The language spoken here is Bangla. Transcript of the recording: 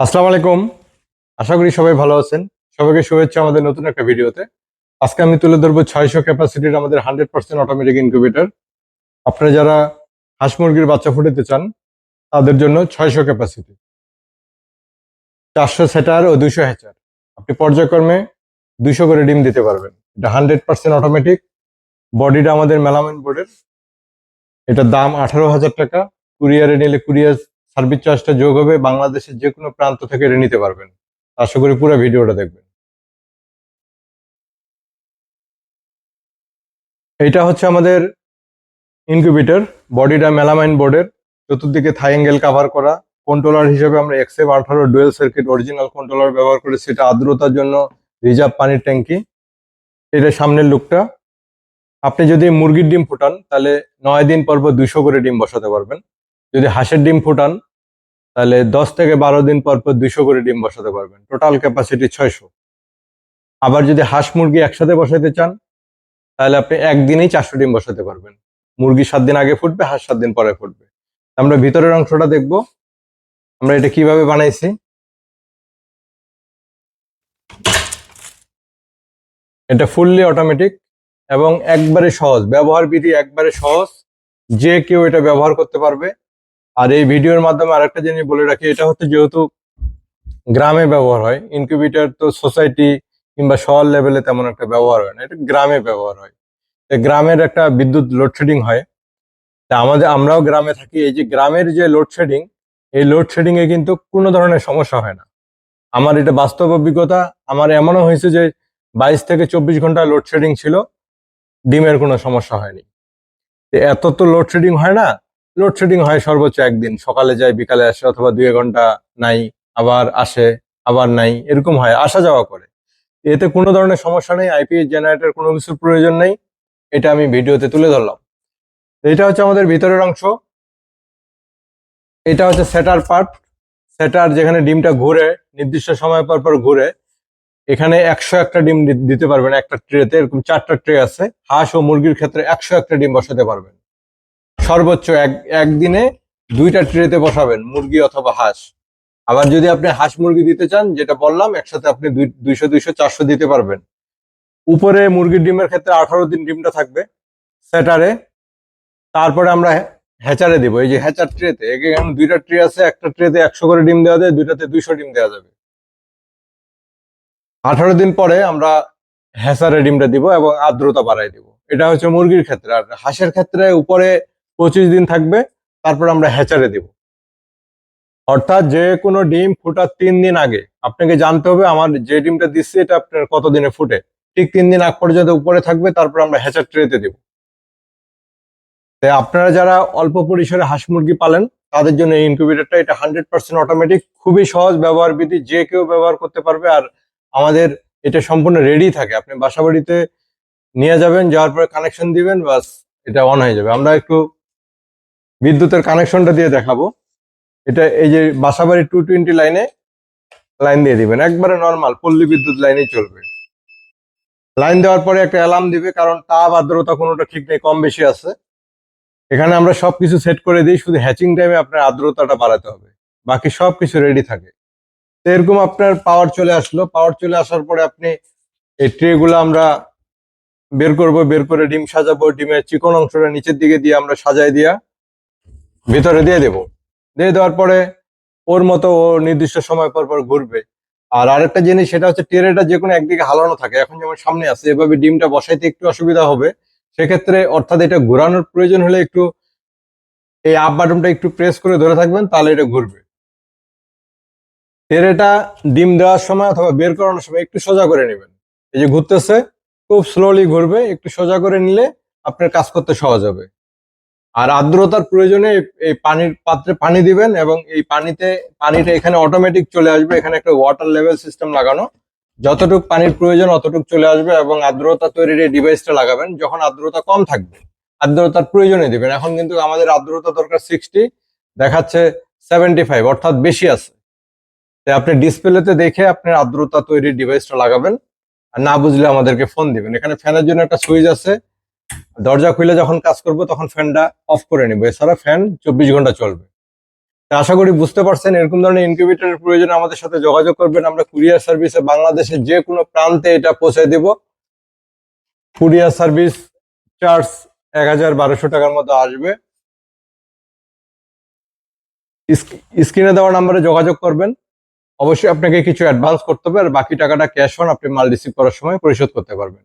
আসসালামু আলাইকুম। আশা করি সবাই ভালো আছেন। সবাইকে শুভেচ্ছা আমাদের নতুন একটা ভিডিওতে। আজকে আমি তুলে ধরবো ছয়শো ক্যাপাসিটির আমাদের হান্ড্রেড পার্সেন্ট অটোমেটিক ইনকিউবেটর আপনারা যারা হাঁস মুরগির বাচ্চা ফুটাতে চান, তাদের জন্য ছয়শো ক্যাপাসিটি। চারশো সেটার ও দুশো হ্যাচার আপনি পর্যায়ক্রমে দুইশো করে ডিম দিতে পারবেন। এটা হান্ড্রেড পার্সেন্ট অটোমেটিক বডিটা আমাদের মেলামেন বোর্ডের। এটার দাম আঠারো হাজার টাকা। কুরিয়ারে নিলে কুরিয়ার সার্ভিস চার্জটা যোগ হবে, বাংলাদেশের যে কোনো প্রান্ত থেকে এটা নিতে পারবেন। আশা করি পুরো ভিডিওটা দেখবেন। এটা হচ্ছে আমাদের ইনকিউবেটর বডিটা মেলামাইন বোর্ডের চতুর্দিকে থাই অ্যাঙ্গেল কাভার করা। কন্ট্রোলার হিসেবে আমরা এক্সএফ আঠারো ডুয়েল সার্কিট অরিজিনাল কন্ট্রোলার ব্যবহার করেছি। সেটা আর্দ্রতার জন্য রিজার্ভ পানির ট্যাঙ্কি। এটা সামনের লুকটা। আপনি যদি মুরগির ডিম ফুটান, তাহলে নয় দিন পর পর দুশো করে ডিম বসাতে পারবেন। যদি হাঁসের ডিম ফুটান তাহলে দশ থেকে বারো দিন পর পর দুইশো করে ডিম বসাতে পারবেন। টোটাল ক্যাপাসিটি ছয়শো। আবার যদি হাঁস মুরগি একসাথে বসাতে চান, তাহলে আপনি একদিনেই চারশো ডিম বসাতে পারবেন। মুরগি সাত দিন আগে ফুটবে, হাঁস সাত দিন পরে ফুটবে। আমরা ভিতরের অংশটা দেখব। আমরা এটা কীভাবে বানাইছি? এটা ফুললি অটোমেটিক এবং একবারে সহজ। ব্যবহার বিধি একবারে সহজ। যে কেউ এটা ব্যবহার করতে পারবে। আর এই ভিডিওর মাধ্যমে আরেকটা জিনিস বলে রাখি, এটা হচ্ছে যেহেতু গ্রামে ব্যবহার হয় ইনকিউবেটর তো সোসাইটি কিংবা শহর লেভেলে তেমন একটা ব্যবহার হয় না, এটা গ্রামে ব্যবহার হয়। গ্রামের একটা বিদ্যুৎ লোডশেডিং হয়। তা আমাদের, আমরাও গ্রামে থাকি, এই যে গ্রামের যে লোডশেডিং এই লোডশেডিং এ কিন্তু কোনো ধরনের সমস্যা হয় না। আমার এটা বাস্তব অভিজ্ঞতা, আমার এমনও হয়েছে যে বাইশ থেকে চব্বিশ ঘণ্টা লোডশেডিং ছিল, ডিমের কোনো সমস্যা হয়নি। এত তো লোডশেডিং হয় না লোডশেডিং হয় সর্বোচ্চ একদিন। সকালে যায়, বিকালে আসে, অথবা দুই ঘণ্টা নাই, আবার আসে, আবার নাই, এরকম হয়, আসা যাওয়া করে। এতে কোনো ধরনের সমস্যা নেই আইপিএস জেনারেটর কোনো কিছুর প্রয়োজন নেই, এটা আমি ভিডিওতে তুলে ধরলাম। এটা হচ্ছে আমাদের ভিতরের অংশ। এটা হচ্ছে সেটার পার্ট। সেটার যেখানে ডিমটা ঘুরে, নির্দিষ্ট সময় পর পর ঘুরে, এখানে একশো একটা ডিম দিতে পারবেন একটা ট্রেতে এরকম চারটা ট্রে আছে। হাঁস ও মুরগির ক্ষেত্রে একশো একটা ডিম বসাতে পারবেন। সর্বোচ্চ এক, একদিনে দুইটা ট্রেতে বসাবেন, মুরগি অথবা হাঁস। আবার যদি আপনি হাঁস মুরগি দিতে চান, যেটা বললাম, একসাথে আপনি দুই- দুইশো দুইশো, চারশো দিতে পারবেন। উপরে মুরগির ডিমের ক্ষেত্রে আঠারো দিন ডিমটা থাকবে, সেটারে তারপরে আমরা হ্যাচারে দিব। এই যে হ্যাচার ট্রেতে এখানে দুইটা ট্রে আছে, একটা ট্রেতে একশো করে ডিম দেওয়া যায়, দুইটাতে দুইশো ডিম দেওয়া যাবে। আঠারো দিন পরে আমরা হ্যাচারে ডিমটা দিব এবং আর্দ্রতা বাড়াই দিব। এটা হচ্ছে মুরগির ক্ষেত্রে। আর হাঁসের ক্ষেত্রে উপরে পঁচিশ দিন থাকবে, তারপর আমরা হ্যাচারে দিব। অর্থাৎ যে কোনো ডিম ফোটার তিন দিন আগে, আপনাকে জানতে হবে আমার যে ডিমটা দিচ্ছি এটা আপনার কত দিনে ফুটে। ঠিক তিন দিন আগ পর্যন্ত উপরে থাকবে, তারপর আমরা হ্যাচার ট্রেতে দিব। তাই আপনারা যারা অল্প পরিসরে হাঁস মুরগি পালেন, তাদের জন্য এই ইনকিউবেটরটা এটা হান্ড্রেড পার্সেন্ট অটোমেটিক খুবই সহজ ব্যবহার বিধি, যে কেউ ব্যবহার করতে পারবে আর আমাদের এটা সম্পূর্ণ রেডি থাকে। আপনি বাসা বাড়িতে নিয়ে যাবেন, যাওয়ার পরে কানেকশন দিবেন বাস এটা অন হয়ে যাবে। আমরা একটু বিদ্যুতের কানেকশনটা দিয়ে দেখাবো। এটা এই যে বাসাবাড়ি টু টোয়েন্টি লাইনে লাইন দিয়ে দিবেন। একবারে নর্মাল পল্লী বিদ্যুৎ লাইনেই চলবে। লাইন দেওয়ার পরে একটা অ্যালার্ম দিবে, কারণ তাপ আর্দ্রতা কোনোটা ঠিক নেই, কম বেশি আছে। এখানে আমরা সবকিছু সেট করে দিই, শুধু হ্যাচিং টাইমে আপনার আর্দ্রতাটা বাড়াতে হবে। বাকি সবকিছু রেডি থাকে। তো এরকম আপনার পাওয়ার চলে আসলো। পাওয়ার চলে আসার পরে আপনি এই ট্রে গুলো আমরা বের করব, বের করে ডিম সাজাবো। ডিমের চিকন অংশটা নিচের দিকে দিয়ে আমরা সাজাই দিয়া ভিতরে দিয়ে দেব। দিয়ে দেওয়ার পরে ওর মতো ও নির্দিষ্ট সময় পর পর ঘুরবে। আর আরেকটা জিনিস, সেটা হচ্ছে টেরেটা যে কোনো একদিকে হালানো থাকে। এখন যেমন সামনে আছে, এভাবে ডিমটা বসাইতে একটু অসুবিধা হবে। সেক্ষেত্রে অর্থাৎ এটা ঘোরানোর প্রয়োজন হলে একটু এই আপ বাটনটা একটু প্রেস করে ধরে থাকবেন, তাহলে এটা ঘুরবে। টেরেটা ডিম দেওয়ার সময় অথবা বের করানোর সময় একটু সোজা করে নেবেন। এই যে ঘুরতেছে, খুব স্লোলি ঘুরবে, একটু সোজা করে নিলে আপনার কাজ করতে সহজ হবে। আর আর্দ্রতার প্রয়োজনে এই- পানির পাত্রে পানি দিবেন এবং এই পানিতে, পানিটা এখানে অটোমেটিক চলে আসবে। এখানে একটা ওয়াটার লেভেল সিস্টেম লাগানো। যতটুক পানির প্রয়োজন অতটুক চলে আসবে এবং আর্দ্রতা তৈরির এই ডিভাইসটা লাগাবেন। যখন আর্দ্রতা কম থাকবে, আর্দ্রতার প্রয়োজনে দিবেন। এখন কিন্তু আমাদের আর্দ্রতা দরকার সিক্সটি দেখাচ্ছে সেভেন্টি ফাইভ অর্থাৎ বেশি আছে। তাই আপনি ডিসপ্লেতে দেখে আপনার আর্দ্রতা তৈরির ডিভাইসটা লাগাবেন। আর না বুঝলে আমাদেরকে ফোন দিবেন। এখানে ফ্যানের জন্য একটা সুইচ আছে। দরজা খুলে যখন কাজ করব, তখন ফ্যানটা অফ করে নিব। এছাড়া ফ্যান চব্বিশ ঘণ্টা চলবে। আশা করি বুঝতে পারছেন, এরকম ধরনের ইনকিউবেটরের প্রয়োজন আমাদের সাথে যোগাযোগ করবেন। আমরা কুরিয়ার সার্ভিসে বাংলাদেশের যে কোনো প্রান্তে এটা পৌঁছে দেব। কুরিয়ার সার্ভিস চার্জ এক হাজার বারোশো টাকার মতো আসবে। স্ক্রিনে দেওয়া নাম্বারে যোগাযোগ করবেন। অবশ্যই আপনাকে কিছু অ্যাডভান্স করতে হবে আর বাকি টাকাটা ক্যাশ অন আপনি মাল রিসিভ করার সময় পরিশোধ করতে পারবেন।